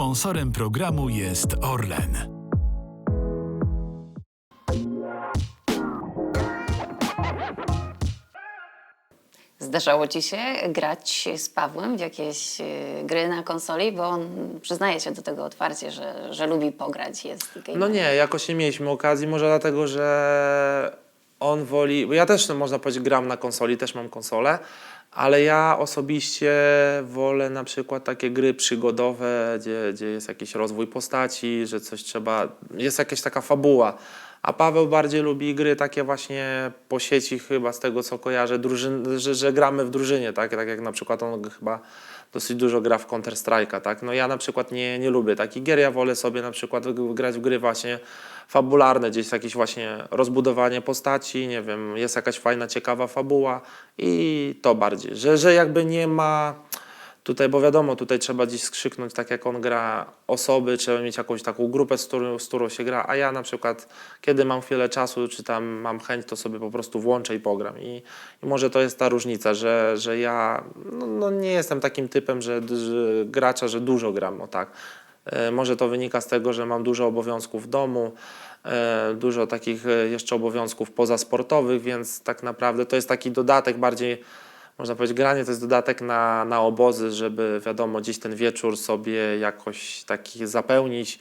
Sponsorem programu jest Orlen. Zdarzało ci się grać z Pawłem w jakieś y, gry na konsoli, bo on przyznaje się do tego otwarcie, że, że lubi pograć, jest gamerem. No nie, jakoś nie mieliśmy okazji, może dlatego, że on woli, bo ja też no, można powiedzieć gram na konsoli, też mam konsolę, ale ja osobiście wolę na przykład takie gry przygodowe, gdzie, gdzie jest jakiś rozwój postaci, że coś trzeba, jest jakaś taka fabuła. A Paweł bardziej lubi gry takie właśnie po sieci chyba, z tego co kojarzę, drużyn, że, że gramy w drużynie, tak? tak jak na przykład on chyba dosyć dużo gra w Counter Strike'a, tak? No ja na przykład nie, nie lubię takich gier, ja wolę sobie na przykład grać w gry właśnie fabularne, gdzieś jakieś właśnie rozbudowanie postaci, nie wiem, jest jakaś fajna, ciekawa fabuła i to bardziej, że, że jakby nie ma tutaj, bo wiadomo, tutaj trzeba gdzieś skrzyknąć, tak jak on gra osoby, trzeba mieć jakąś taką grupę, z którą, z którą się gra, a ja na przykład, kiedy mam chwilę czasu, czy tam mam chęć, to sobie po prostu włączę i pogram. I, i może to jest ta różnica, że, że ja no, no nie jestem takim typem, że, że gracza, że dużo gram, o tak. E, Może to wynika z tego, że mam dużo obowiązków w domu, e, dużo takich e, jeszcze obowiązków pozasportowych, więc tak naprawdę to jest taki dodatek bardziej, można powiedzieć, granie to jest dodatek na, na obozy, żeby wiadomo, gdzieś ten wieczór sobie jakoś taki zapełnić,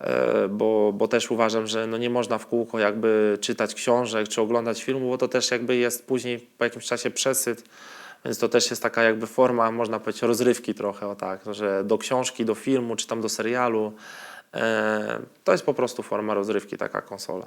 e, bo, bo też uważam, że no nie można w kółko jakby czytać książek czy oglądać filmu, bo to też jakby jest później po jakimś czasie przesyt. Więc to też jest taka jakby forma, można powiedzieć, rozrywki trochę, o tak, że do książki, do filmu, czy tam do serialu. E, to jest po prostu forma rozrywki, taka konsola.